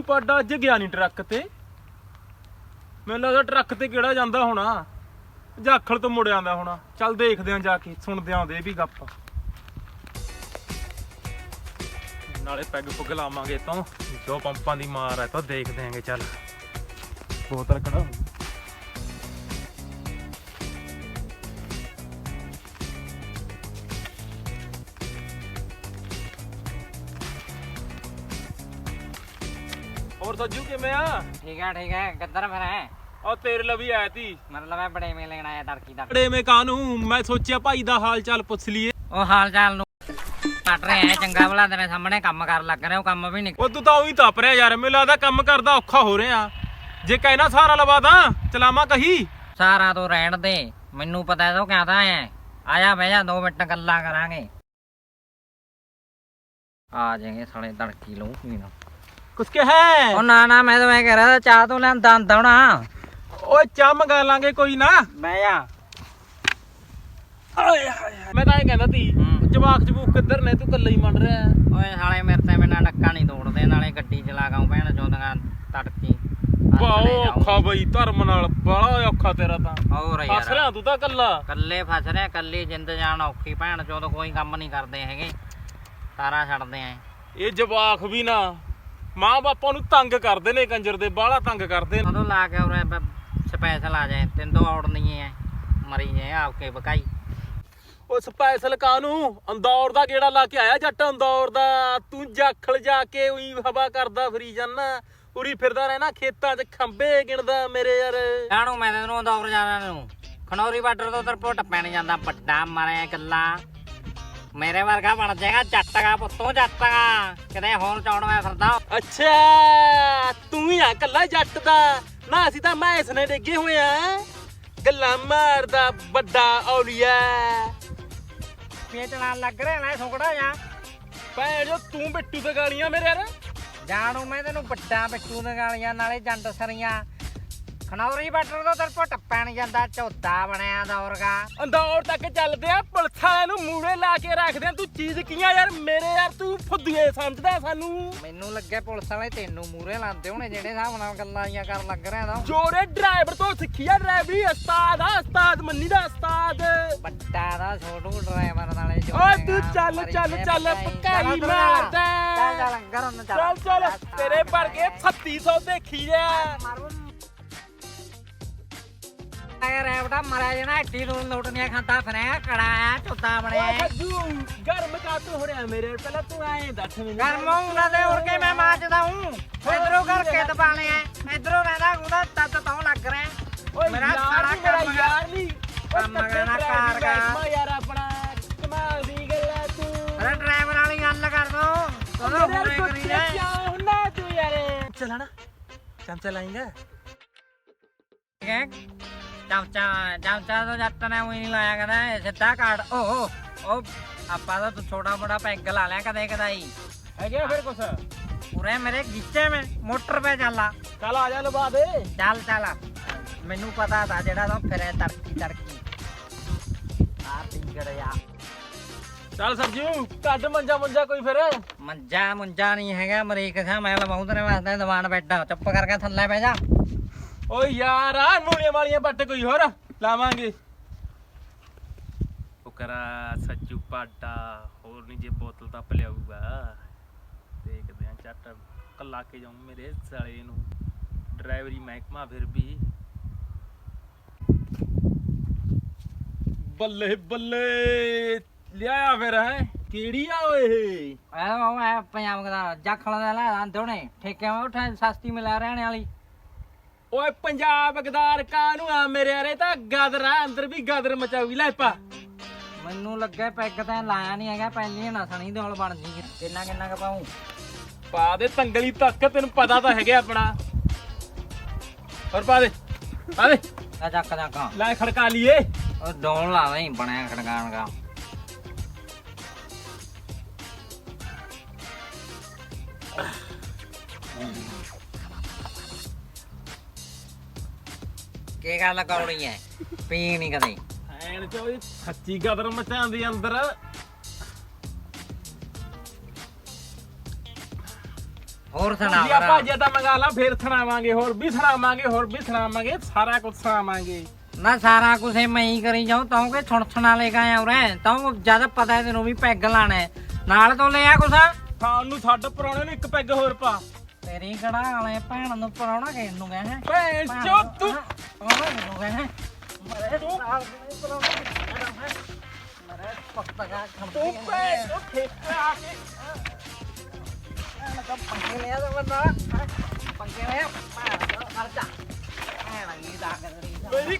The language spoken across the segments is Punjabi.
ਸੱਜੂ ਪਾਡਾ ਅੱਜ ਗਿਆ ਨਹੀਂ ਟਰੱਕ ਤੇ। ਮੈਨੂੰ ਲੱਗਦਾ ਟਰੱਕ ਤੇ ਕਿਹੜਾ ਜਾਂਦਾ ਹੋਣਾ। ਜਾਖਲ ਤੋਂ ਮੁੜ ਆਂਦਾ ਹੋਣਾ। ਚੱਲ ਦੇਖਦੇ ਆਂ ਜਾ ਕੇ, ਸੁਣਦੇ ਆਂ ਉਹਦੇ ਵੀ ਗੱਪ। ਨਾਲੇ ਪੈਗ ਪੁੱਗ ਲਾਵਾਂਗੇ ਤੋਂ। ਜੋ ਪੰਪਾਂ ਦੀ ਮਾਰ ਹੈ ਤਾਂ ਦੇਖਦੇ ਆਂਗੇ ਚੱਲ। ਬੋਤਲ ਕਢਾ ਹੋਰ ਸੱਜੂ ਕਿਵੇਂ ਆ ठीक है ठीक है किधर फिर है ਉਹ ਤੇਰੇ ਲਈ ਆਇਆ ਤੀ मतलब है बड़े में लेना है तड़की तड़की ਬੜੇ ਮੈਂ ਕਾਨੂੰ ਮੈਂ ਸੋਚਿਆ ਭਾਈ ਦਾ ਹਾਲ ਚਾਲ ਪੁੱਛ ਲਈਏ ਉਹ ਹਾਲ ਚਾਲ ਨੂੰ ਕੱਟ ਰਹੇ ਆ ਚੰਗਾ ਭਲਾ ਤੇਰੇ ਸਾਹਮਣੇ ਕੰਮ ਕਰ ਲੱਗ ਰਹੇ ਉਹ ਕੰਮ ਵੀ ਨਹੀਂ ਉਹ ਤੂੰ ਤਾਂ ਉਹੀ ਤਪ ਰਿਹਾ ਯਾਰ ਮੈਨੂੰ ਲੱਗਦਾ ਕੰਮ ਕਰਦਾ ਔਖਾ ਹੋ ਰਿਹਾ ਜੇ ਕਹਿਣਾ ਸਾਰਾ ਲਵਾ ਦਾਂ ਚਲਾਵਾਂ ਕਹੀ ਸਾਰਾ ਤੂੰ ਰਹਿਣ ਦੇ ਮੈਨੂੰ ਪਤਾ ਹੈ ਤੂੰ ਕਹਿੰਦਾ ਹੈ ਆਇਆ ਬਹਿ ਜਾ 2 ਮਿੰਟ ਗੱਲਾਂ ਕਰਾਂਗੇ ਆ ਜਾਏਗੇ ਸਾਲੇ ਤੜਕੀ ਲਊ ਪੀਣਾ ਕੁਛ ਹੈ? ਉਹ ਨਾ ਨਾ ਮੈਂ ਤਾਂ ਮੈਂ ਕਹਿ ਰਿਹਾ ਤਾ ਚਾਹ ਤੋਂ ਲੈਂਦਾ ਆਂਦਾ ਹੋਣਾ ਓਏ ਚਾਹ ਮੰਗਾ ਲਾਂਗੇ ਕੋਈ ਨਾ। ਬਹਿ ਜਾ ਮੈਂ ਤਾਂ ਇਹ ਕਹਿੰਦਾ ਤੀ ਹੂੰ। ਜਵਾਕ ਜਬੂਕ ਕਿੱਧਰ ਨੇ? ਤੂੰ ਇਕੱਲਾ ਹੀ ਮੰਨ ਰਿਹਾ ਓਏ ਸਾਲੇ ਮੇਰੇ ਤੇ ਬਿਨਾ ਡੱਕਾ ਨਹੀਂ ਤੋੜਦੇ ਨਾਲੇ ਗੱਡੀ ਚਲਾ ਗਾਉ ਭੈਣ ਚੋਦਾਂ ਤੜਕੀ। ਬਾਓ ਔਖਾ ਬਈ ਧਰਮ ਨਾਲ ਬੜਾ ਔਖਾ ਤੇਰਾ ਤਾਂ। ਹੋਰ ਫਸ ਯਾਰ ਰਿਹਾ ਤੂੰ ਤਾਂ ਇਕੱਲਾ। ਕੱਲੇ ਫਸ ਰਹੇ ਕੱਲੀ ਜਿੰਦ ਜਾਨ ਔਖੀ ਭੈਣ ਚੋਦ ਕੋਈ ਕੰਮ ਨਹੀਂ ਕਰਦੇ ਹੈਗੇ। ਸਾਰਾ ਛੱਡਦੇ ਆਂ ਇਹ ਜਵਾਕ ਵੀ ਨਾ ਮਾਂ ਬਾਪਾਂ ਨੂੰ ਤੰਗ ਕਰਦੇ ਨੇ ਕੰਜਰ ਦੇ ਬਾਹਲਾ ਤੰਗ ਕਰਦੇ ਨੇ। ਕਦੋਂ ਲਾ ਕੇ ਉਰੇ ਸਪੈਸ਼ਲ ਆ ਜਾਏ ਤਿੰਨ ਤੋਂ ਔੜ ਨਹੀਂ ਹੈ ਮਰੀ ਜਾਏ ਆਪਕੇ ਬਕਾਈ। ਉਹ ਸਪੈਸ਼ਲ ਕਾਨੂੰ ਅੰਦੌਰ ਦਾ ਗੇੜਾ ਲਾ ਕੇ ਆਇਆ ਜੱਟ ਅੰਦੌਰ ਦਾ। ਤੂੰ ਜਾਖਲ ਜਾ ਕੇ ਉਹੀ ਹਵਾ ਕਰਦਾ ਫਰੀ ਜਾਨਾ ਉਰੀ ਫਿਰਦਾ ਰਹਿਣਾ ਖੇਤਾਂ 'ਚ ਖੰਬੇ ਗਿਣਦਾ ਮੇਰੇ ਯਾਰ। ਜਾਣੂ ਮੈਂ ਤੈਨੂੰ ਦੌਰ ਜਾਣਾ ਨੂੰ ਖਨੌਰੀ ਬਾਰਡਰ ਤੋਂ ਤਰਪੋ ਟੱਪਿਆ ਨਹੀਂ ਜਾਂਦਾ ਵੱਡਾ ਮਾਰਿਆ ਗੱਲਾਂ। ਮੇਰੇ ਵਰਗਾ ਬਣ ਜਾਏਗਾ ਜੱਟਗਾ ਪੁੱਤੋਂ ਜੱਟਗਾ ਕਿਤੇ ਹੋਰ ਚੌੜ ਮੈਂ ਫਿਰਦਾ। ਅੱਛਾ ਤੂੰ ਹੀ ਆ ਕੱਲਾ ਜੱਟ ਦਾ। ਨਾ ਅਸੀਂ ਤਾਂ ਮੈਸ ਨੇ ਡੇਗੇ ਹੋਏ ਆ। ਗੱਲਾਂ ਮਾਰਦਾ ਵੱਡਾ ਔਲੀਆ। ਵੇਚਣਾ ਲੱਗ ਰਿਹਾ ਨਾ ਸੁਕੜਾ ਜਾਂ। ਭੈਣ ਜੋ ਤੂੰ ਬਿੱਟੂ ਤੇ ਗਾਲੀਆਂ ਮੇਰੇ ਯਾਰ। ਜਾਣੂ ਮੈਂ ਤੈਨੂੰ ਵੱਡਾ ਬਿੱਟੂ ਦੇ ਗਾਲੀਆਂ ਨਾਲੇ ਜੰਡ ਸਰੀਆਂ। ਖਨੌਰੀ ਬਾਰਡਰ ਤੋਂ ਤਰਪੋ ਟੱਪਿਆ ਨਹੀਂ ਜਾਂਦਾ ਝੋਦਾ ਬਣਿਆ ਦੌਰਗਾ ਅੰਦੌਰ ਤੱਕ ਚੱਲਦੇ ਆ ਪੁਲਿਸ ਵਾਲਿਆਂ ਨੂੰ ਮੂੜੇ ਲਾ ਕੇ ਰੱਖਦੇ ਆ ਤੂੰ ਚੀਜ਼ ਕੀਆਂ ਯਾਰ? ਮੇਰੇ ਯਾਰ ਤੂੰ ਫੁੱਦੀਏ ਸਮਝਦਾ ਸਾਨੂੰ। ਮੈਨੂੰ ਲੱਗੇ ਪੁਲਿਸ ਵਾਲੇ ਤੈਨੂੰ ਮੂਰੇ ਲਾਉਂਦੇ ਹੋਣੇ ਜਿਹੜੇ ਹਿਸਾਬ ਨਾਲ ਗੱਲਾਂ ਆਈਆਂ ਕਰਨ ਲੱਗ ਰਿਹਾ ਤਾਂ। ਜੋਰੇ ਡਰਾਈਵਰ ਤੋਂ ਸਿੱਖੀ ਆ ਡਰਾਈਵਰੀ ਉਸਤਾਦ ਆ ਉਸਤਾਦ ਮੰਨੀ ਦਾ ਉਸਤਾਦ। ਵੱਡਾ ਦਾ ਛੋਟੂ ਡਰਾਈਵਰ ਨਾਲੇ ਜੋ ਓਏ ਤੂੰ ਚੱਲ ਚੱਲ ਚੱਲ ਪਕਾਈ ਮਾਰਦਾ। ਚੱਲ ਚੱਲ ਘਰੋਂ ਨੂੰ ਚੱਲ। ਚੱਲ ਤੇਰੇ ਪਰ ਕੇ 3600 ਦੇਖੀ ਜਾ ਇਹ ਬਟਾ ਮਰਿਆ ਜਣਾ ਏਡੀ ਨੂੰ ਲੋਟਨੀਆਂ ਖਾਂਦਾ ਫਿਰਿਆ ਕੜਾ ਆ ਝੋਦਾ ਓਏ ਬਣਿਆ ਖੱਜੂ ਗਰਮ ਕਾਤੋਂ ਹੋ ਰਿਹਾ ਮੇਰੇ ਪਹਿਲਾਂ ਤੂੰ ਐਂ ਦੱਸ ਮੈਨੂੰ। ਗਰਮ ਉਹਨਾਂ ਦੇ ਉੜ ਕੇ ਮੈਂ ਮਾਚਦਾ ਹੂੰ? ਇਧਰੋਂ ਕਰਕੇ ਦਬਾਣੇ ਆ ਇਧਰੋਂ ਕਹਿੰਦਾ ਉਹਦਾ ਤੱਤ ਤੋਂ ਲੱਗ ਰਿਹਾ। ਓਏ ਮੇਰਾ ਸਾਰਾ ਕੰਮ ਯਾਰ ਨਹੀਂ। ਕੰਮ ਕਰਨਾ ਕਾਰ ਦਾ। ਯਾਰ ਆਪਣਾ ਕਮਾਲ ਦੀ ਗੱਲ ਆ ਤੂੰ। ਅਰੇ ਡਰਾਈਵਰ ਵਾਲੀ ਗੱਲ ਕਰ ਦੋ। ਮੇਰੇ ਹੋਰੇ ਕਰੀ ਕਿਆ ਹੁੰਨਾ ਤੂੰ ਯਾਰ? ਚਲਾ ਨਾ ਚਮਚਾ ਲਾਏਗਾ ਹੈ? ਚਮਚਾ ਚਮਚਾ ਤੋਂ ਜੱਟ ਨੇ ਉਹੀ ਨਹੀਂ ਲਾਇਆ ਕਹਿੰਦਾ ਇਹ ਸਿੱਧਾ ਕਾੜ ਓਹ ਉਹ ਆਪਾਂ ਤਾਂ ਤੂੰ ਛੋਟਾ ਮੋਟਾ ਪੈਗ ਲਾ ਲਿਆ ਕਦੇ ਕਦਾਈ। ਹੈਗਾ ਫਿਰ ਕੁਛ? ਪੂਰੇ ਮੇਰੇ ਗਿੱਚੇ ਮੈਂ ਮੋਟਰ ਪੇ ਚੱਲਾ। ਚੱਲ ਆ ਜਾ ਲਵਾ ਦੇ। ਚੱਲ ਚੱਲ। ਮੈਨੂੰ ਪਤਾ ਤਾਂ ਜਿਹੜਾ ਤਾਂ ਫਿਰੇ ਤੜਕੀ ਤੜਕੀ। ਆ ਪਿੰਗੜਿਆ ਚੱਲ ਸਰਜੂ ਕੱਢ ਮੰਜਾ ਮੰਜਾ ਕੋਈ ਫਿਰ। ਮੰਜਾ ਮੁੰਜਾ ਨਹੀਂ ਹੈਗਾ ਮਰੀਕ ਖਾ ਮੈਂ ਲਵਾਉਂ ਤੇਰੇ ਵਾਸਤੇ ਦੀਵਾਨ ਬੈਠਾ। ਚੁੱਪ ਕਰਕੇ ਥੱਲੇ ਬਹਿ ਜਾ। ਓ ਯਾਰ ਆ ਮੂਲੀਆਂ ਵਾਲੀਆਂ ਬੱਟ ਕੋਈ ਹੋਰ ਲਾਵਾਂਗੇ। ਫੁਕਰਾ ਸੱਜੂ ਪਾਡਾ ਹੋਰ ਨਹੀਂ ਜੇ ਬੋਤਲ ਤਾਂ ਪਲਿਆਊਗਾ ਦੇਖਦੇ ਆ ਚੱਟ ਕੱਲਾ ਕੇ ਜਾਉਂ ਮੇਰੇ ਸਾਲੇ ਨੂੰ। ਡਰਾਈਵਰੀ ਮਹਿਕਮਾ ਫਿਰ ਵੀ। ਬੱਲੇ ਬੱਲੇ ਲਿਆਇਆ ਫਿਰ ਹੈ? ਕਿਹੜੀ ਆ ਓਏ ਐ ਉਹ ਐ ਪੰਜਾਬ ਦਾ ਜਾਖਲ ਦਾ ਲੈ ਆਂਦੇ ਹੋਣੇ। ਠੇਕੇ ਮੈਂ ਉਠਾ ਸਸਤੀ ਮਿਲਾ ਰਹਿਣ ਵਾਲੀ। ਓਏ ਪੰਜਾਬ ਗਦਾਰ ਕਾਨੂੰ ਆ ਮੇਰੇ ਯਾਰੇ ਤਾਂ ਗਦਰ ਆ ਅੰਦਰ ਵੀ ਗਦਰ ਮਚਾਉਗੀ ਲੈ ਪਾ। ਮੈਨੂੰ ਲੱਗਾ ਪੈਗ ਤਾਂ ਲਾਇਆ ਨਹੀਂ ਹੈਗਾ ਪਹਿਲੀ ਨਾ ਸਣੀ ਦੇ ਹਲ ਬਣ ਜੀ ਕਿੰਨਾ ਕਿੰਨਾ ਕ ਪਾਉਂ ਪਾ ਦੇ ਤੰਗਲੀ ਤੱਕ ਤੈਨੂੰ ਪਤਾ ਤਾਂ ਹੈਗਾ ਆਪਣਾ। ਹੋਰ ਪਾ ਦੇ ਪਾ ਦੇ। ਆ ਚੱਕ ਚੱਕ। ਲੈ ਖੜਕਾ ਲਈਏ। ਉਹ ਡੋਲ ਲਾ ਨਹੀਂ ਬਣਿਆ ਖੜਕਾਣ ਦਾ। ਕੀ ਗੱਲ ਕੌੜੀ ਐ? ਪੀ ਨਹੀਂ ਕਦੇ। ਐਨ ਚੋ ਇਹ ਸੱਚੀ ਗਦਰ ਮਚਾਉਂਦੀ ਅੰਦਰ। ਹੋਰ ਸੁਣਾ ਜੀ ਆਪਾਂ ਜੇ ਤਾਂ ਮੰਗਾ ਲਾ ਫੇਰ ਸੁਣਾਵਾਂਗੇ ਹੋਰ ਵੀ ਸੁਣਾਵਾਂਗੇ ਹੋਰ ਵੀ ਸੁਣਾਵਾਂਗੇ ਸਾਰਾ ਕੁਝ ਸੁਣਾਵਾਂਗੇ। ਨਾ ਸਾਰਾ ਕੁਝ ਮੈਂ ਹੀ ਕਰੀ ਜਾਉ ਤਾਂ ਕਿ ਸੁਣ ਸੁਣਾ ਲੈ ਕੇ ਆਇਆ ਉਰੇ? ਤਾਂ ਜਦ ਪਤਾ ਹੈ ਤੈਨੂੰ ਵੀ ਪੈਗ ਲਾਣਾ ਹੈ। ਨਾਲ ਤੋਂ ਲਿਆ ਕੁਛ? ਖਾਣ ਨੂੰ ਛੱਡ ਪਰੌਣੇ ਨੂੰ ਇੱਕ ਪੈਗ ਹੋਰ ਪਾ। ਤੇਰੀ ਕੜਾ ਵਾਲੇ ਭੈਣ ਨੂੰ ਪਰਾਉਣਾ ਨੂੰ ਗਿਆ ਹੈ। ਭੈਣ ਚੋ ਤੂੰ ਪਰਾਉਣਾ ਨੂੰ ਗਿਆ ਹੈ। ਮਰੇ ਪਰਾਉਣਾ ਮਰੇ ਪੱਤਗਾ ਤੂੰ ਖੰਪੀ ਭੈਣ ਚੋ ਠੇਕੇ ਆ ਕੇ ਤਾਂ ਪੰਗੇ ਲਿਆ ਤਾਂ ਬੰਦਾ? ਪੰਗੇ ਲਿਆ। ਭੈਣ ਮਰ ਜਾ ਭੈਣ ਕੀ ਦਾ ਕਰੀ ਮੇਰੀ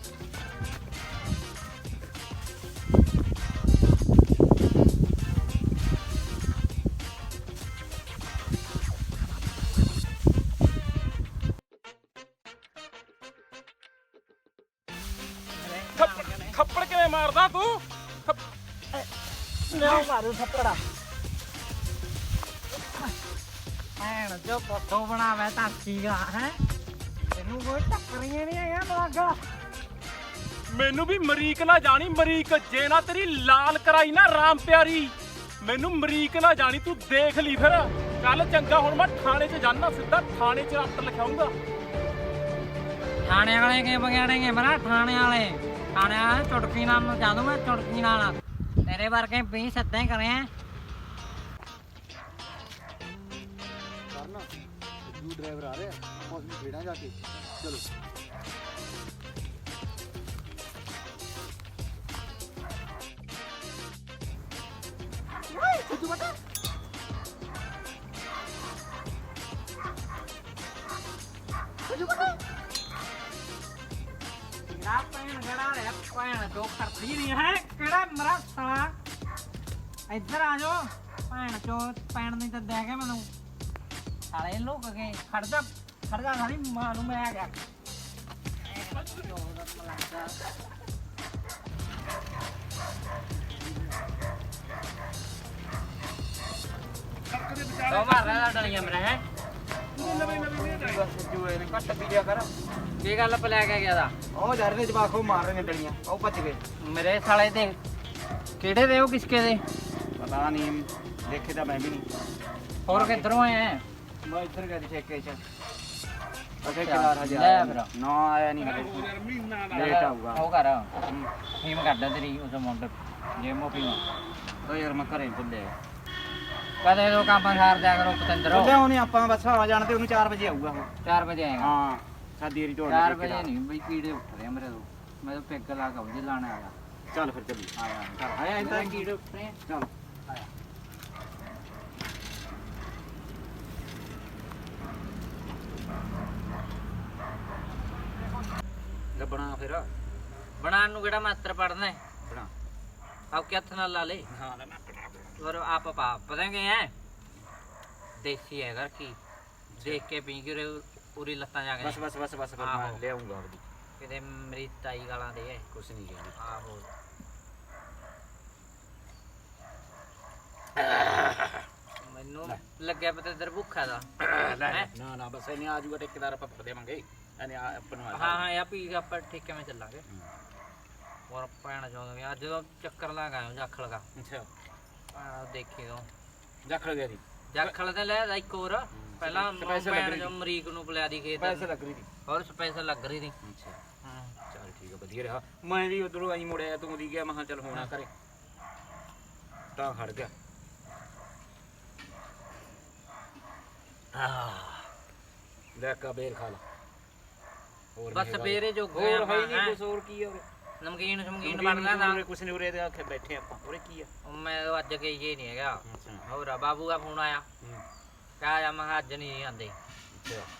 ਮਾਰੂ ਥੱਪੜਾ ਭੈਣ ਜੋ ਫੋਟੋ ਬਣਾਵੇ ਤਾਂ ਸੀਗਾ ਹੈ? ਤੈਨੂੰ ਕੋਈ ਟੱਕਰੀਆਂ ਨਹੀਂ ਹੈਗਾ ਲੱਗਾ ਮੈਨੂੰ ਵੀ ਮਰੀਕ ਨਾ ਜਾਣੀ ਮਰੀਕ ਜੇ ਨਾ ਤੇਰੀ ਲਾਲ ਕਰਾਈ ਨਾ ਰਾਮ ਪਿਆਰੀ। ਮੈਨੂੰ ਮਰੀਕ ਨਾ ਜਾਣੀ ਤੂੰ ਦੇਖ ਲਈ ਫਿਰ। ਚੱਲ ਚੰਗਾ ਹੁਣ ਮੈਂ ਥਾਣੇ 'ਚ ਜਾਣਾ ਸਿੱਧਾ ਥਾਣੇ 'ਚ ਰੱਟ ਲਿਖਾਉਂਗਾ। ਥਾਣੇ ਵਾਲੇ ਕੇ ਬਗਿਆੜੇਗੇ ਮਰਾ ਥਾਣੇ ਵਾਲੇ। ਥਾਣੇ ਵਾਲੇ ਚੁਟਕੀ ਨਾਲ ਨਚਾ ਦੂੰ ਮੈਂ ਚੁਟਕੀ ਨਾਲ। ਤੇਰੇ ਵਰਗੇ ਵੀ ਸੱਦੇ ਕਰੇ ਆ ਕਰਨਾ। ਜੂ ਡਰਾਈਵਰ ਆ ਰਿਹਾ। ਉਸ ਜਾ ਕੇ। ਚਲੋ। ਇੱਧਰ ਆ ਜਾਓ। ਭੈਣ ਚੋ ਭੈਣ ਨਹੀਂ ਤਾਂ ਦੇ ਕੇ ਮੈਨੂੰ। ਸਾਲੇ ਲੁਕ ਗਏ ਖੜ ਜਾ ਖੜ ਜਾ ਸਾਲੀ ਮਾਂ ਨੂੰ ਮੈਂ ਆ ਗਿਆ ਉਹ ਮਾਰ ਰਿਹਾ ਡਲੀਆਂ ਮੇਰਾ ਹੈ? ਜੂ ਇਹਨੇ ਕੱਟ ਪੀ ਲਿਆ ਕਰ। ਕੀ ਗੱਲ ਪਲਿਆ ਕੇ ਗਿਆ ਦਾ? ਉਹ ਜਾ ਰਹੇ ਜਵਾਖੋ ਮਾਰ ਰਹੇ ਨੇ ਡਲੀਆਂ ਉਹ ਭੱਜ ਗਏ। ਮੇਰੇ ਸਾਲੇ ਦੇ। ਕਿਹੜੇ ਦੇ ਉਹ ਕਿਸਕੇ ਦੇ? ਪਤਾ ਨਹੀਂ ਦੇਖੇ ਤਾਂ ਮੈਂ ਵੀ ਨਹੀਂ। ਹੋਰ ਕਿੱਧਰੋਂ ਆਏ ਆ ਮੈਂ ਇੱਧਰ ਗਿਆ ਸੀ ਠੇਕੇ 'ਚ। ਅੱਛਾ, ਕਿਨਾਰ ਹਜੇ ਲੈ ਫਿਰ। ਨੀ। ਆਇਆ ਨਹੀਂ ਹਲੇ ਲੇਟ ਆਊਗਾ। ਉਹ ਕਰ। ਫੀਮ ਕੱਢ ਤੇਰੀ ਉਸ ਮੁੰਡੇ ਜੇ ਮੋ ਫੀਮ ਉਹ ਯਾਰ ਮੈਂ ਘਰੇ ਭੁੱਲੇ ਕਦੇ ਦੋ ਕੰਮ ਸਾਰ ਦਿਆ ਕਰੋ ਪਤੰਦਰੋ। ਭੁੱਲੇ ਉਹਨੇ ਆਪਾਂ ਬਸ ਆ ਜਾਣ ਤੇ ਉਹਨੂੰ 4 ਵਜੇ ਆਊਗਾ ਉਹ। 4 ਵਜੇ ਆਏਗਾ। ਹਾਂ ਸਾਡੀ ਏਰੀ ਢੋਲ 4 ਵਜੇ ਨਹੀਂ ਬਈ ਕੀੜੇ ਉੱਠਦੇ ਆ ਮੇਰੇ ਤੋਂ। ਮੈਂ ਤਾਂ ਪੈਗ ਲਾ ਕੇ ਵਜੇ ਲਾਣੇ ਆਇਆ ਚੱਲ ਫਿਰ ਚੱਲੀ ਆਇਆ ਆਇਆ ਇੱਧਰ ਕੀੜੇ ਉੱਠਦੇ ਆ। ਚੱਲ। ਬਣਾਉਣ ਨੂੰ ਕਿਹੜਾ ਮਾਸਟਰ ਪੜਨਾ ਹੈ? ਬਣਾ। ਆਪ ਕਿ ਹੱਥ ਨਾਲ ਲਾ ਲੈ। ਹਾਂ ਲੈ ਮੈਂ ਬਣਾ ਪਰ ਆਪ ਪਾ ਪਤਾ ਹੈ? ਦੇਸੀ ਹੈ ਘਰ ਕੀ। ਦੇਖ ਕੇ ਪੀ ਕੇ ਪੂਰੀ ਲੱਤਾਂ ਜਾ ਤਾਈ ਗਾਲਾਂ ਦੇ ਲੱਗਿਆ ਪਤਾ ਇਧਰ ਭੁੱਖਾ ਦਾ। ਨਾ ਨਾ ਬਸ ਇਹਨੇ ਆ ਜੂਗਾ ਠੇਕੇਦਾਰ ਆਪਾਂ ਫੜ ਦੇਵਾਂਗੇ। ਇਹਨੇ ਆ ਆਪਾਂ ਨੂੰ ਆ ਹਾਂ ਹਾਂ ਯਾ ਪੀ ਕੇ ਆਪਾਂ ਠੇਕੇ ਵਿੱਚ ਚੱਲਾਂਗੇ। ਹੋਰ ਭੈਣ ਚੋਂ ਅੱਜ ਤਾਂ ਚੱਕਰ ਲਾ ਗਏ ਜੱਖ ਲਗਾ ਅੱਛਾ। ਆ ਦੇਖੀ ਦੋ ਜੱਖ ਗਿਆ ਦੀ ਜੱਖਲ ਤੇ ਲੈ ਇੱਕ ਹੋਰ। ਪਹਿਲਾਂ ਸਪੈਸ਼ਲ ਭੈਣ ਲੱਗ ਜੋ ਮਰੀਕ ਨੂੰ ਪਿਲਾ ਦੀ ਖੇਤ। ਪੈਸੇ ਲੱਗ ਰਹੀ ਸੀ। ਹੋਰ ਸਪੈਸ਼ਲ ਲੱਗ ਰਹੀ ਸੀ। ਅੱਛਾ। ਹਾਂ। ਚੱਲ ਠੀਕ ਆ ਵਧੀਆ ਰਿਹਾ। ਮੈਂ ਵੀ ਉਧਰੋਂ ਆਈ ਮੁੜਿਆ ਤੂੰ ਦੀ ਗਿਆ ਮੈਂ ਕਿਹਾ ਚੱਲ ਹੋਣਾ ਕਰੇ ਤਾਂ ਖੜ ਗਿਆ। ਲੈ ਕਾ ਬੇਰ ਖਾ ਲਾ। ਹੋਰ ਬਸ ਨੀ ਹੈਗਾ। ਬੇਰੇ ਜੋ ਹੋਰ ਹੈ ਹੀ ਨਹੀਂ ਕੁਛ ਹੋਰ ਕੀ ਆ ਉਰੇ? ਨਮਕੀਨ ਸ਼ਮਕੀਨ ਨਮਕੀਨ ਬਣਦਾ ਤਾਂ। ਉਰੇ ਕੁਛ ਨਹੀਂ ਉਰੇ ਦੇ ਆਖੇ ਬੈਠੇ ਆਪਾਂ। ਉਰੇ ਕੀ ਆ? ਉਹ ਮੈਂ ਤਾਂ ਅੱਜ ਗਈ ਹੀ ਨਹੀਂ ਹੈਗਾ। ਅੱਛਾ। ਹੋਰ ਆ ਬਾਬੂ ਦਾ ਫੋਨ ਆਇਆ। ਹੂੰ, ਕਹਾ ਜਾ ਮੈਂ ਕਿਹਾ ਅੱਜ ਨਹੀਂ ਆਂਦੇ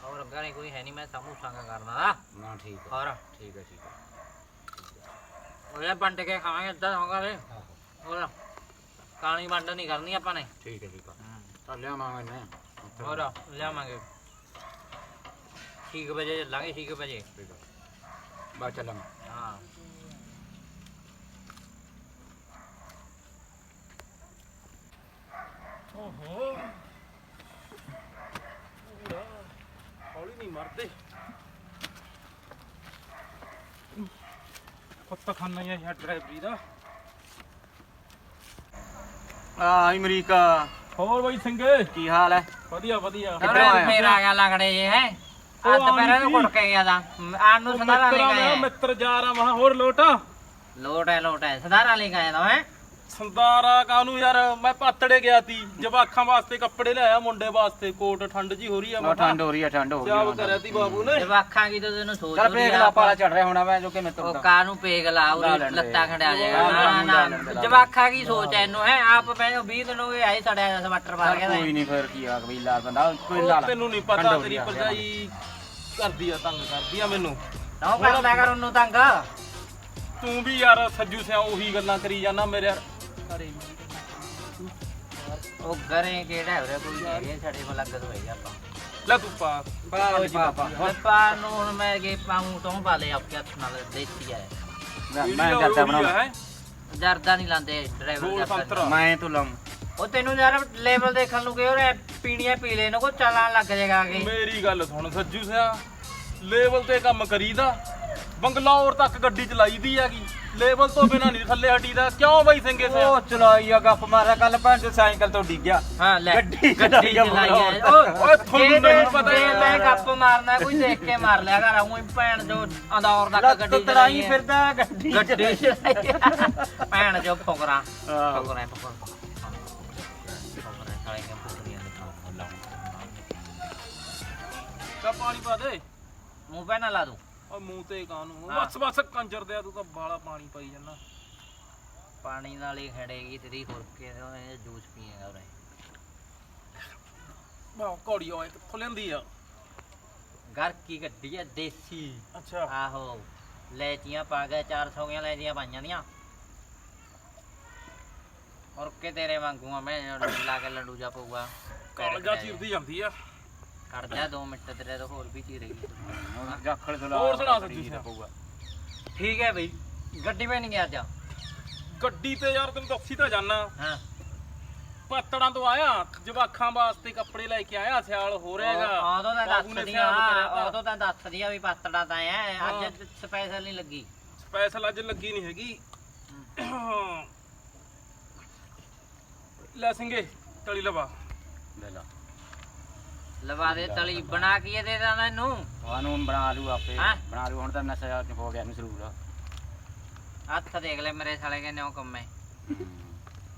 ਹੋਰ ਅੱਗਾ ਨਹੀਂ ਕੋਈ ਹੈ ਨਹੀਂ ਮੈਂ ਸੰਗ ਕਰਨਾ ਦਾ ਨਾ ਠੀਕ ਹੋਰ? ਠੀਕ ਠੀਕ ਕੇ ਖਾਵਾਂਗੇ ਇੱਦਾਂ ਹੋਗਾ ਵੇ ਆਹੋ। ਹੋਰ? ਕਾਣੀ ਵੰਡ ਨਹੀਂ ਕਰਨੀ ਆਪਾਂ ਨੇ। ਠੀਕ ਆ ਠੀਕ ਆ। ਚੱਲ ਲਿਆਵਾਂਗੇ ਨੇ ਹੋਰ ਲਿਆਵਾਂਗੇ। 6 ਵਜੇ ਚੱਲਾਂਗੇ 6 ਵਜੇ। ਠੀਕ ਆ ਬਾਅਦ ਚੱਲਾਂਗੇ। ਹਾਂ। ਓਹੋ। ਹੌਲੀ ਨਹੀਂ ਮਰਦੇ। ਕੁੱਤਾ ਖਾਨਾ ਹੀ ਹੈ ਡਰਾਈਵਰੀ ਦਾ ਆ ਅਮਰੀਕਾ। ਹੋਰ ਬਈ ਸਿੰਘੇ? ਕੀ ਹਾਲ ਹੈ? ਵਧੀਆ ਵਧੀਆ। ਕਿੱਧਰੋਂ ਆਇਆ? ਫੇਰ ਆ ਗਿਆ ਲੰਗੜੇ ਜੇ ਹੈ? ਉਹ ਪੈਰਾਂ ਨੂੰ ਕੁੱਟ ਕੇ ਗਿਆ ਦਾ ਆਣ ਨੂੰ ਸੰਧਾਰਾ ਲੈ ਮਿੱਤਰਾਂ ਮੈਂ ਗਏ ਮਿੱਤਰ ਜਾ ਰਾ ਮਹਾ ਹੋਰ ਲੋਟਾ। ਲੋਟ ਹੈ ਲੋਟ ਹੈ। ਸੰਧਾਰਾ ਲੈ ਗਏ ਦਾ ਹੈ? ਸੰਦਾਰਾ ਕਾਨੂੰ ਯਾਰ? ਮੈਂ ਪਾਤੜੇ ਗਿਆ ਤੀ ਜਵਾਖਾਂ ਵਾਸਤੇ ਕੱਪੜੇ ਲਿਆਇਆ ਮੁੰਡੇ ਵਾਸਤੇ। ਕੋਟ ਠੰਡ ਜੀ ਹੋ ਰਹੀ ਆ ਉਹ ਮੈਂ ਠੰਡ ਹੋ ਰਹੀ ਹੈ ਠੰਡ ਹੋ ਸਿਆਬ ਰਹੀ ਕਰਿਆ ਤੀ ਬਾਬੂ ਨੇ। ਜਦ ਆਖਾਂਗੀ ਤਾਂ ਤੈਨੂੰ ਸੋਚ ਚਲ ਪੇਗ ਲਾ ਪਾਲਾ ਚੜ ਰਿਹਾ ਹੋਣਾ ਮੈਂ ਜੋ ਕਿ ਮੈਂ ਉਹ ਤੁਰਦਾ ਕਾਨੂੰ ਪੇਗ ਲਾ ਲਾ ਦੇ। ਲੱਤਾਂ ਖੜਿਆ ਲਾ ਜਾਏਗਾ। ਨਾ ਨਾ। ਲਾ ਲਾ ਜਵਾਖਾਂ ਕੀ ਸੋਚ ਐ ਇਹਨੂੰ? ਹੈ ਆਪ ਮੈਨੂੰ 20 ਦਿਨ ਹੋ ਗਏ ਆਈ ਸੜਿਆ ਸਵੱਟਰ ਪਾ ਕੇ ਕੋਈ ਨਹੀਂ ਫਿਰ ਕੀ ਆ ਬਈ ਲਾਲ ਬੰਦਾ ਕੋਈ ਲਾ ਉਹ ਲਾ। ਤੈਨੂੰ ਨਹੀਂ ਠੰਡ ਪਤਾ ਹੋ ਤੇਰੀ ਆ। ਭਰਜਾਈ ਕਰਦੀ ਆ ਤੰਗ ਕਰਦੀ ਆ ਮੈਨੂੰ। ਨਾ ਕਰਦਾ ਕਰ ਉਹਨੂੰ ਤੰਗ। ਤੂੰ ਵੀ ਯਾਰ ਸੱਜੂ ਸਿਆ ਉਹੀ ਗੱਲਾਂ ਕਰੀ ਜਾਂਦਾ ਮੇਰੇ ਯਾਰ ਅਰੇ ਉਹ ਗਰੇ ਕਿਹੜਾ ਹੈ ਉਰੇ ਕੋਈ ਨਹੀਂ ਸਾਡੇ ਕੋਲ ਲੱਗਦ ਹੋਈ ਆਪਾਂ। ਲੈ ਤੂੰ ਪਾ ਪਾ ਜੀ ਪਾਪਾ ਪਾ ਨੂੰ ਹੁਣ ਮੈਂ ਕੇ ਪਾਉਂ ਤੋਂ ਪਾਲੇ ਆਪਕੇ ਹੱਥ ਨਾਲ ਦੇਸੀ ਹੈ ਮੈਂ ਜਰਦਾ ਬਣਾਉਣਾ ਹੈ। ਜਰਦਾ ਨਹੀਂ ਲਾਂਦੇ ਡਰਾਈਵਰ ਗੋਲ ਜਰਦਾ ਸੰਤਰਾ। ਨਹੀਂ। ਮੈਂ ਤੂੰ ਲਮ ਉਹ ਤੈਨੂੰ ਯਾਰ ਲੈਵਲ ਦੇਖਣ ਨੂੰ ਕਿਉਂ ਰੇ ਪੀਣੀਆਂ ਪੀ ਲੈ ਨੂੰ ਕੋ ਚੱਲਣ ਲੱਗ ਜਾਏਗਾ ਮੇਰੀ ਗੱਲ ਸੁਣ ਸੱਜੂ ਸਿਆ ਲੈਵਲ ਤੇ ਕੰਮ ਕਰੀਦਾ। ਬੰਗਲੌਰ ਤੱਕ ਗੱਡੀ ਚਲਾਈਦੀ ਹੈਗੀ। ਲੈਵਲ ਤੋਂ ਬਿਨਾ ਨਹੀਂ ਥੱਲੇ ਹਟੀਦਾ ਕਿਉਂ ਬਈ ਸਿੰਘੇ ਸਿਆ? ਉਹ ਚਲਾਈ ਆ ਗੱਪ ਮਾਰਿਆ ਕੱਲ ਭੰਜ ਸਾਈਕਲ ਤੋਂ ਡਿੱਗ ਗਿਆ ਹਾਂ ਲੈ ਗੱਡੀ ਗੱਡੀ ਚਲਾਈ ਆ ਓਏ ਤੁਹਾਨੂੰ ਨਹੀਂ ਤੇ- ਪਤਾ ਯਾਰ। ਮੈਂ ਗੱਪ ਮਾਰਨਾ ਕੋਈ ਦੇਖ ਕੇ ਮਾਰ ਲਿਆ ਕਰ। ਉਹੀ ਭੈਣ ਜੋ ਅੰਦੌਰ ਲੱਤ ਗੱਡੀ ਚਲਾਈ ਹੈ। ਫਿਰਦਾ ਗੱਡੀ ਗੱਡੀ। ਭੈਣ ਜੋ ਫੋਕਰਾ। ਫੋਕਰਾ ਫੋਕਰਾ। ਦੇ ਕਾ ਪਾਣੀ ਪਾ ਦੇ। ਮੂੰਹ ਪੈ ਨਾ ਲਾ ਦੂੰ। ਓ ਮੂੰਹ ਤੇ ਕਾਨੂੰ ਹਾਂ। ਬਸ ਬਸ ਕੰਜਰ ਦੇ ਤੂੰ ਤਾਂ ਬਾਲਾ ਪਾਣੀ ਪਾਈ ਜਾਂਦਾ। ਪਾਣੀ ਨਾਲ ਹੀ ਖੜੇਗੀ ਤੇਰੀ ਹੋਰ ਕੇ ਉਹਨੇ ਜੂਸ ਪੀਏਗਾ ਉਰੇ। ਬਾ ਘੋੜੀ ਓਏ ਕਿੱਥੋਂ ਲੈਂਦੀ ਆ। ਘਰ ਕੀ ਗੱਡੀ ਹੈ ਦੇਸੀ। ਅੱਛਾ। ਆਹੋ ਲੈਚੀਆਂ ਪਾ ਕੇ 400 ਦੀਆਂ ਲੈਚੀਆਂ ਪਾਈਆਂ ਦੀਆਂ। ਔਰ ਕੇ ਤੇਰੇ ਵਾਂਗੂ ਆ ਮੈਂ ਲਾ ਕੇ ਲੰਡੂ ਜਾ ਪਊਗਾ। ਕਾਲਜਾ ਚੀਰਦੀ ਜਾਂਦੀ ਆ। ਕਰ ਜਾ 2 ਮਿੰਟ ਤੇਰੇ ਤੋਂ ਹੋਰ ਵੀ ਚੀਰੇਗੀ ਜਾਖੜ ਤੋਂ ਹੋਰ ਸੁਣਾ ਸੱਜੂ ਸਿਆ ਠੀਕ ਹੈ ਬਈ। ਗੱਡੀ ਮੈਂ ਨਹੀਂ ਗਿਆ ਅੱਜ। ਗੱਡੀ ਤੇ ਯਾਰ ਤੈਨੂੰ ਦੱਸੀ ਤਾਂ ਜਾਨਾ। ਹਾਂ। ਪਾਤੜਾਂ ਤੋਂ ਆਇਆ ਜਵਾਖਾਂ ਵਾਸਤੇ ਕੱਪੜੇ ਲੈ ਕੇ ਆਇਆ ਸਿਆਲ ਹੋ ਰਿਹਾ ਹੈਗਾ। ਉਦੋਂ ਤਾਂ ਬਾਬੂ ਨੇ ਦੱਸਦੀਆਂ ਸਿਆਲ ਕਰਿਆ ਤਾਂ। ਉਦੋਂ ਤਾਂ ਦੱਸਦੀਆਂ ਵੀ ਪਾਤੜਾ ਤਾਂ ਐ ਹਾਂ। ਅੱਜ ਸਪੈਸ਼ਲ ਨਹੀਂ ਲੱਗੀ। ਸਪੈਸ਼ਲ ਅੱਜ ਲੱਗੀ ਨਹੀਂ ਹੈਗੀ। ਲੈ ਸਿੰਘੇ ਤਲੀ ਲਵਾ। ਲੈ ਲਾ। ਲਵਾ ਦੇ ਤਲੀ ਬਣਾ ਕੇ ਦੇ ਦਾਂ ਇਹਨੂੰ ਕਾਨੂੰਨ ਬਣਾ ਲੂ ਆਪੇ। ਹੈਂ? ਬਣਾ ਲੂ ਹੁਣ ਤਾਂ ਨਸ਼ਾ ਹੋ ਗਿਆ ਨੂੰ ਜ਼ਰੂਰ। ਹੱਥ ਦੇਖ ਲੈ ਮੇਰੇ ਸਾਲੇ ਕੇ ਨਿਉ ਕੰਮੇ।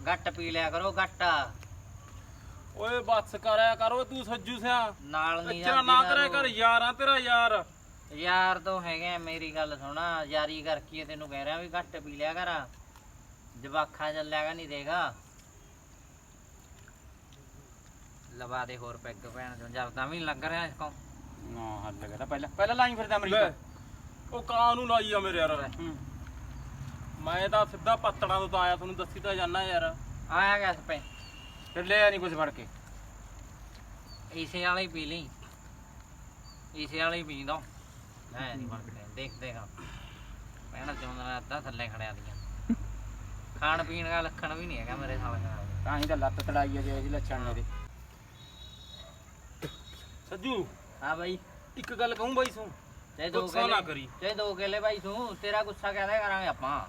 ਗੱਟ ਪੀ ਲਿਆ ਕਰੋ ਗੱਟ। ਓਏ ਬੱਸ ਕਰਿਆ ਕਰ ਓਏ ਤੂੰ ਸੱਜੂ ਸਿਆ। ਨਾਲ ਨਹੀਂ ਅੱਛਾ ਨਾ ਕਰਿਆ ਕਰ ਯਾਰਾਂ ਤੇਰਾ ਯਾਰ। ਯਾਰ ਤੋਂ ਹੈਗੇ ਆ, ਮੇਰੀ ਗੱਲ ਸੁਣਾ। ਯਾਰੀ ਕਰਕੇ ਤੈਨੂੰ ਕਹਿ ਰਿਹਾ ਵੀ ਘੱਟ ਪੀ ਲਿਆ ਕਰ। ਜਵਾਖਾ ਚੱਲਿਆਗਾ ਨਹੀਂ ਦੇਗਾ। ਲਵਾ ਦੇ ਹੋਰ ਪੈਗ ਭੈਣ ਚੋਂ ਜਰਦਾ ਵੀ ਨੀ ਲੱਗ ਰਿਹਾ ਇਸ ਕੋ ਨਾ ਹੱਲ ਲਗਾ ਪਹਿਲਾਂ ਪਹਿਲਾਂ ਲਾਈ ਫਿਰਦਾ ਲੈ ਅਮਰੀਕਾ ਉਹ ਕਾਂ ਨੂੰ ਲਾਈ ਆ ਮੇਰੇ ਯਾਰ? ਹੂੰ। ਮੈਂ ਤਾਂ ਸਿੱਧਾ ਪੱਤੜਾਂ ਤੋਂ ਤਾਂ ਆਇਆ ਤੁਹਾਨੂੰ ਦੱਸੀ ਤਾਂ ਜਾਨਾ ਯਾਰ। ਆਇਆ ਗਿਆ ਸਪੇ। ਫਿਰ ਲਿਆ ਨਹੀਂ ਕੁਝ ਫੜ ਕੇ। ਇਸੇ ਵਾਲੀ ਪੀ ਲਈ। ਇਸੇ ਵਾਲੀ ਪੀ ਦੋ ਮੈਂ ਨਹੀਂ ਮੰਗਦੇ ਦੇਖ ਦੇਗਾ ਭੈਣ ਚੋਂ ਦਾ ਅੱਧਾ ਥੱਲੇ ਖੜਿਆ ਦੀਆਂ। ਖਾਣ ਪੀਣ ਦਾ ਲੱਖਣ ਵੀ ਨਹੀਂ ਹੈਗਾ ਮੇਰੇ ਸਾਲੇ ਦਾ। ਤਾਂ ਹੀ ਤਾਂ ਲੱਤ ਤੜਾਈ ਆ ਜੇ ਇਹਦੀ ਲੱਛਣ ਨੇ ਦੇ ਸੱਜੂ। ਹਾਂ ਬਾਈ। ਇੱਕ ਗੱਲ ਕਹੂੰ ਬਾਈ ਸੂ ਤੇ ਦੋ ਗੁੱਸਾ ਨਾ ਕਿਲੇ ਕਰੀ। ਤੇ ਦੋ ਕਿਲੇ ਭਾਈ ਤੂੰ ਤੇਰਾ ਗੁੱਸਾ ਕਹਦੇ ਕਰਾਂਗੇ ਆਪਾਂ?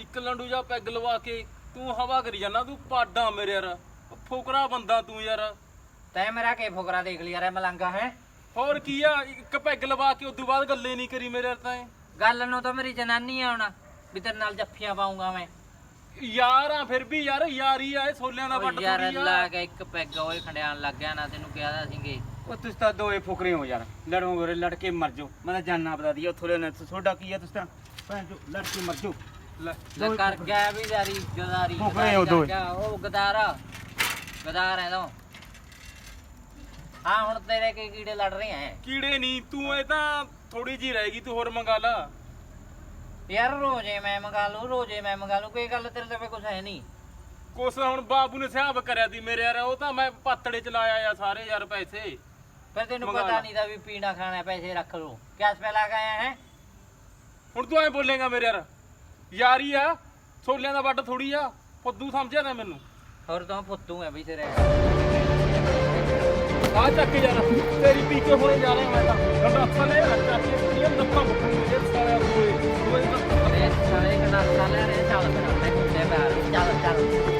ਇੱਕ ਲੰਡੂ ਜਾ ਪੈਗ ਲਵਾ ਕੇ ਤੂੰ ਹਵਾ ਕਰੀ ਜਾਨਾ ਤੂੰ ਪਾਡਾ ਮੇਰੇ ਯਾਰ। ਫੋਕਰਾ ਬੰਦਾ ਤੂੰ ਯਾਰ। ਤੈ ਮੇਰਾ ਕੇ ਫੁਕਰਾ ਦੇਖ ਲਿਆ ਰੇ ਮਲੰਗਾ ਹੈ? ਹੋਰ ਕੀ ਆ ਇੱਕ ਪੈਗ ਲਵਾ ਕੇ ਉਦੋਂ ਬਾਅਦ ਗੱਲੇ ਨਹੀਂ ਕਰੀ ਮੇਰੇ ਯਾਰ ਤਾਂ। ਗੱਲ ਨੂੰ ਤਾਂ ਮੇਰੀ ਜਨਾਨੀ ਆ ਹੁਣ ਵੀ ਤੇਰੇ ਨਾਲ ਜੱਫੀਆਂ ਪਾਉਂਗਾ ਮੈਂ। ਯਾਰ ਆ ਫਿਰ ਵੀ ਯਾਰ ਯਾਰੀ ਆ ਇਹ ਸੋਲਿਆਂ ਦਾ ਵੱਟ ਯਾਰ ਥੋੜੀ ਆ। ਲਾ ਕੇ ਇੱਕ ਪੈਗ ਓਏ ਖੰਡਿਆਣ ਲੱਗ ਗਿਆ ਨਾ ਤੈਨੂੰ ਕਿਹਾ ਸੀਗੇ। ਉਹ ਤੁਸੀਂ ਤਾਂ ਦੋਏ ਫੁਕਰੇ ਹੋ ਯਾਰ। ਲੜੋਗੇ ਲੜ ਕੇ ਮਰ ਜਾਓ। ਮੈਂ ਤਾਂ ਜਾਨਣਾ ਬਤਾ ਦਿਆ ਉੱਥੋਂ ਲੈਣਾ। ਤੁਹਾਡਾ ਕੀ ਆ ਤੁਸੀਂ ਤਾਂ? ਭੈਣ ਜੋ ਲੜ ਕੇ ਮਰ ਜਾਓ। ਲੈ ਲੈ ਕਰ ਗਿਆ ਵੀ ਯਾਰੀ ਗਦਾਰੀ ਫੁਕਰੇ ਉਹ ਦੋਏ। ਗਦਾਰਾ। ਗਦਾਰ ਹੈ ਤੂੰ। ਹਾਂ ਹੁਣ ਤੇਰੇ ਕੀ ਕੀੜੇ ਲੜ ਰਹੇ ਐ? ਕੀੜੇ ਨਹੀਂ ਤੂੰ ਇਹ ਤਾਂ ਥੋੜੀ ਜੀ ਰਹੇਗੀ ਤੂੰ ਹੋਰ ਮੰਗਾ ਲਾ। ਯਾਰ ਰੋਜ਼ੇ ਮੈਂ ਮੰਗਾ ਲੂ ਰੋਜ਼ੇ ਮੈਂ ਮੰਗਾ ਲੂ ਕੋਈ ਗੱਲ ਤੇਰੇ ਤੇ ਕੁਝ ਹੈ ਨਹੀਂ ਕੁਛ ਹੁਣ ਬਾਬੂ ਨੇ ਹਿਸਾਬ ਕਰਿਆ ਦੀ ਮੇਰੇ ਯਾਰ ਉਹ ਤਾਂ ਮੈਂ ਪਾਤੜੇ ਚ ਲਾਇਆ ਆ ਸਾਰੇ ਯਾਰ ਪੈਸੇ। ਫਿਰ ਤੈਨੂੰ ਮੰਗਾ ਪਤਾ ਲਾ। ਨਹੀਂ ਦਾ ਵੀ ਪੀਣਾ ਖਾਣਾ ਪੈਸੇ ਰੱਖ ਲੋ ਕਿਆ ਸਪੇ ਲਾ ਕੇ ਆਇਆ ਹੈ। ਹੁਣ ਤੂੰ ਐ ਬੋਲੇਗਾ ਮੇਰੇ ਯਾਰ। ਯਾਰੀ ਆ ਸੋਲਿਆਂ ਦਾ ਵੱਟ ਥੋੜੀ ਆ। ਫੁੱਦੂ ਸਮਝਿਆ ਨਾ ਮੈਨੂੰ? ਹੋਰ ਤਾਂ ਪੁੱਤੂ ਹੈ ਵੀ ਤੇਰੇ। ਆ ਚੱਕ ਯਾਰ ਤੇਰੀ ਪੀ ਕੇ ਹੋਏ ਜਾ ਰਿਹਾ ਮੈਂ ਤਾਂ। ਗੰਡਾ ਥਲੇ ਚੱਕ ਕੇ ਪੀਏ ਨੱਪਾ ਮੁੱਕੂ ਇਹ ਸਾਲਿਆ ਦੋਏ ਦੋਏ ਤਾਂ ਇਹ ਸਾਰੇ ਕਨਾ ਸਾਲੇ ਰੇ ਚੱਲ ਫਿਰ ਆਪਣੇ ਕੁੱਤੇ ਪੈਰ ਚੱਲ ਚੱਲ।